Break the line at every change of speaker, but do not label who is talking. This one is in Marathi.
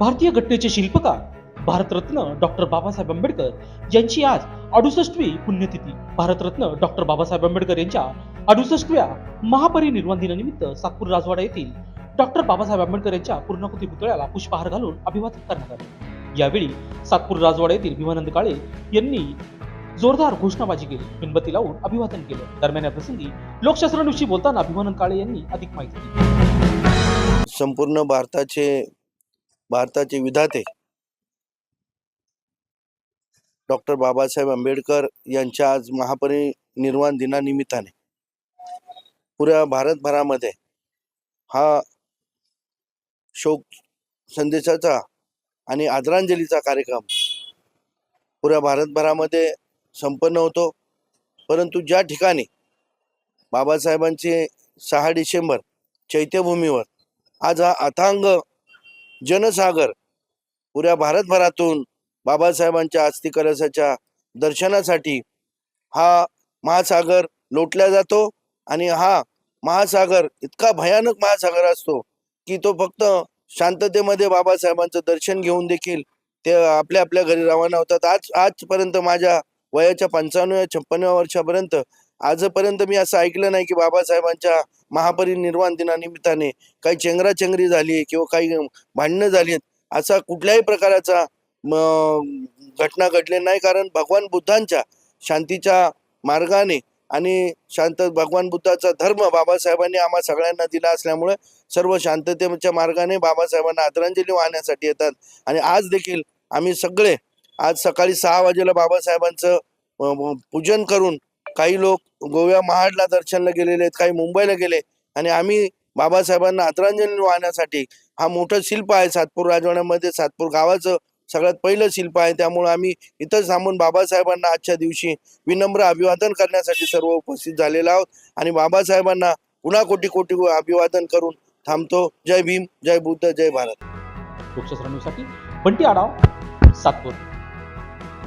भारतीय घटनेचे शिल्पकार भारतरत्न डॉक्टर बाबासाहेब आंबेडकर यांची आज अडुसष्टवी पुण्यतिथी. भारतरत्न डॉक्टर बाबासाहेब आंबेडकर यांच्या अडुसष्टव्या महापरिनिर्वाण दिनानिमित्त सातपूर राजवाडा येथील डॉक्टर बाबासाहेब आंबेडकर यांच्या पूर्णाकृती पुतळ्याला पुष्पहार घालून अभिवादन करण्यात आले. यावेळी सातपूर राजवाडा येथील भीमानंद काळे यांनी जोरदार घोषणाबाजी केली मेणबत्ती लावून अभिवादन केलं. दरम्यान या प्रसंगी लोकशास्त्रांविषयी बोलताना भीमानंद काळे यांनी अधिक माहिती दिली.
संपूर्ण भारताचे भारताचे विधाते डॉक्टर बाबासाहेब आंबेडकर यांच्या आज महापरिनिर्वाण दिनानिमित्ताने पुऱ्या भारतभरामध्ये हा शोक संदेशाचा आणि आदरांजलीचा कार्यक्रम पुऱ्या भारतभरामध्ये संपन्न होतो. परंतु ज्या ठिकाणी बाबासाहेबांचे सहा डिसेंबर चैत्यभूमीवर आज हा अथांग जनसागर. पुऱ्या भारतभरातून बाबासाहेबांच्या अस्थि कलशाच्या दर्शनासाठी हा महासागर लोटला जातो आणि हा महासागर इतका भयानक महासागर असतो की तो फक्त शांततेमध्ये बाबासाहेबांचं दर्शन घेऊन देखील ते आपल्या आपल्या घरी रवाना होतात. आज आजपर्यंत माझ्या वयाच्या पंचावन्न छप्पन्नव्या वर्षापर्यंत आजपर्यंत मी असं ऐकलं नाही की बाबासाहेबांच्या महापरिनिर्वाण दिनानिमित्ताने काही चेंगराचेंगरी झाली किंवा काही भांडणं झाली असा कुठल्याही प्रकाराचा म, घटना घडली नाही. कारण भगवान बुद्धांच्या शांतीच्या मार्गाने आणि शांत भगवान बुद्धाचा धर्म बाबासाहेबांनी आम्हा सगळ्यांना दिला असल्यामुळे सर्व शांततेच्या मार्गाने बाबासाहेबांना आदरांजली वाहण्यासाठी येतात. आणि आज देखील आम्ही सगळे आज सकाळी सहा वाजेला बाबासाहेबांचं पूजन करून काही लोक गोव्या महाडला दर्शनला गेलेले आहेत काही मुंबईला गेले. आणि आम्ही बाबासाहेबांना आदरांजली वाहण्यासाठी हा मोठं शिल्प आहे सातपूर राजवाड्यामध्ये. सातपूर गावाचं सगळ्यात पहिलं शिल्प आहे. त्यामुळे आम्ही इथं थांबून बाबासाहेबांना आजच्या दिवशी विनम्र अभिवादन करण्यासाठी सर्व उपस्थित झालेलो आहोत. आणि बाबासाहेबांना पुन्हा कोटी कोटी अभिवादन करून थांबतो. जय भीम जय बुद्ध जय भारत.
लोकशास्त्रानुसाठी आडाव सातपूर.